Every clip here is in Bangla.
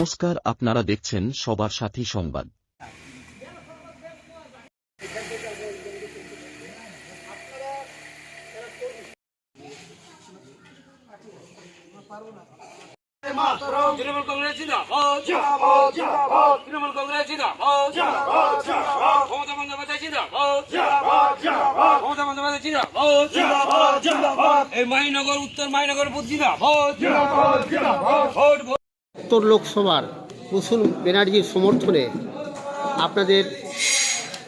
নমস্কার আপনারা দেখছেন সবার সাথী সংবাদ। তৃণমূল কংগ্রেস তৃণমূল বন্দ্যোপাধ্যায় বন্দ্যোপাধ্যায় এই মাইনগর উত্তর মাইনগর ভোট ভোট। উত্তর লোকসভার কুসুম ব্যানার্জির সমর্থনে আপনাদের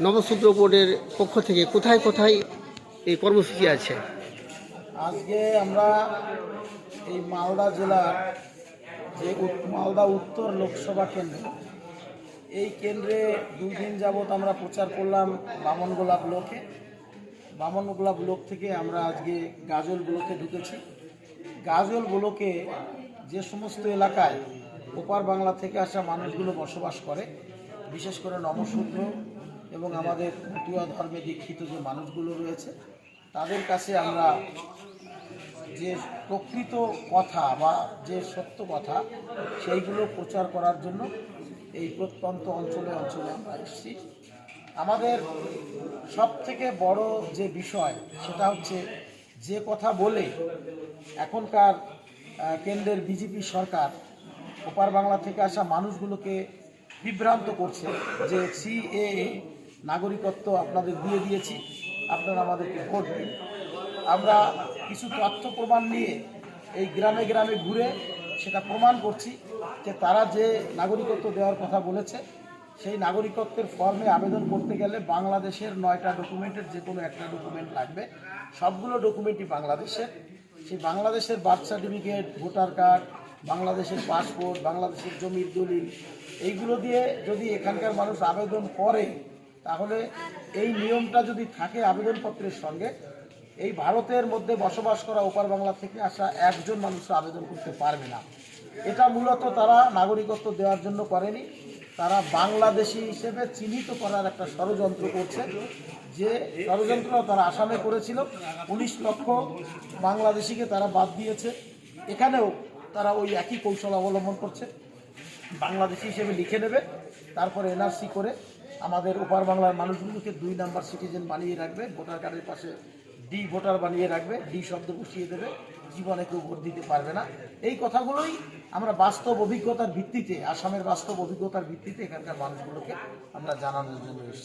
নবসূত্র বোর্ডের পক্ষ থেকে কোথায় কোথায় এই কর্মসূচি আছে? আজকে আমরা এই মালদা জেলার যে মালদা উত্তর লোকসভা কেন্দ্র, এই কেন্দ্রে দুই দিন যাবৎ আমরা প্রচার করলাম বামনগোলা ব্লকে। বামনগোলা ব্লক থেকে আমরা আজকে গাজল ব্লকে ঢুকেছি। গাজল ব্লকে যে সমস্ত এলাকায় ওপার বাংলা থেকে আসা মানুষগুলো বসবাস করে, বিশেষ করে নমশূদ্র এবং আমাদের ভুটুয়া ধর্মে দীক্ষিত যে মানুষগুলো রয়েছে, তাদের কাছে আমরা যে প্রকৃত কথা বা যে সত্য কথা, সেইগুলো প্রচার করার জন্য এই প্রত্যন্ত অঞ্চলে অঞ্চলে আমরা এসেছি। আমাদের সব থেকে বড় যে বিষয়, সেটা হচ্ছে যে কথা বলে এখনকার কেন্দ্রের বিজেপি সরকার ওপার বাংলা থেকে আসা মানুষগুলোকে বিভ্রান্ত করছে যে সিএএ নাগরিকত্ব আপনাদের দিয়ে দিয়েছি, আপনারা আমাদেরকে ভোট দিন। আমরা কিছু তথ্য প্রমাণ নিয়ে এই গ্রামে গ্রামে ঘুরে সেটা প্রমাণ করছি যে তারা যে নাগরিকত্ব দেওয়ার কথা বলেছে, সেই নাগরিকত্বের ফর্মে আবেদন করতে গেলে বাংলাদেশের নয়টা ডকুমেন্টের যে কোনো একটা ডকুমেন্ট লাগবে। সবগুলো ডকুমেন্টই বাংলাদেশের। সেই বাংলাদেশের বার্থ সার্টিফিকেট, ভোটার কার্ড বাংলাদেশের পাসপোর্ট, বাংলাদেশের জমির দলিল, এইগুলো দিয়ে যদি এখানকার মানুষ আবেদন করে, তাহলে এই নিয়মটা যদি থাকে আবেদনপত্রের সঙ্গে, এই ভারতের মধ্যে বসবাস করা ওপার বাংলা থেকে আসা একজন মানুষ আবেদন করতে পারবে না। এটা মূলত তারা নাগরিকত্ব দেওয়ার জন্য করেনি। তারা বাংলাদেশি হিসেবে চিহ্নিত করার একটা ষড়যন্ত্র করছে। যে ষড়যন্ত্র তারা আসামে করেছিল। উনিশ লক্ষ বাংলাদেশিকে তারা বাদ দিয়েছে। এখানেও তারা ওই একই কৌশল অবলম্বন করছে। বাংলাদেশি হিসেবে লিখে নেবে। তারপরে এনআরসি করে আমাদের ওপার বাংলার মানুষগুলোকে দুই নাম্বার সিটিজেন বানিয়ে রাখবে। ভোটার কার্ডের পাশে ডি ভোটার বানিয়ে রাখবে। ডি শব্দ বসিয়ে দেবে। জীবনে কেউ ভোট দিতে পারবে না। এই কথাগুলোই আমরা বাস্তব অভিজ্ঞতার ভিত্তিতে, আসামের বাস্তব অভিজ্ঞতার ভিত্তিতে এখানকার মানুষগুলোকে আমরা জানানোর জন্য এসেছি।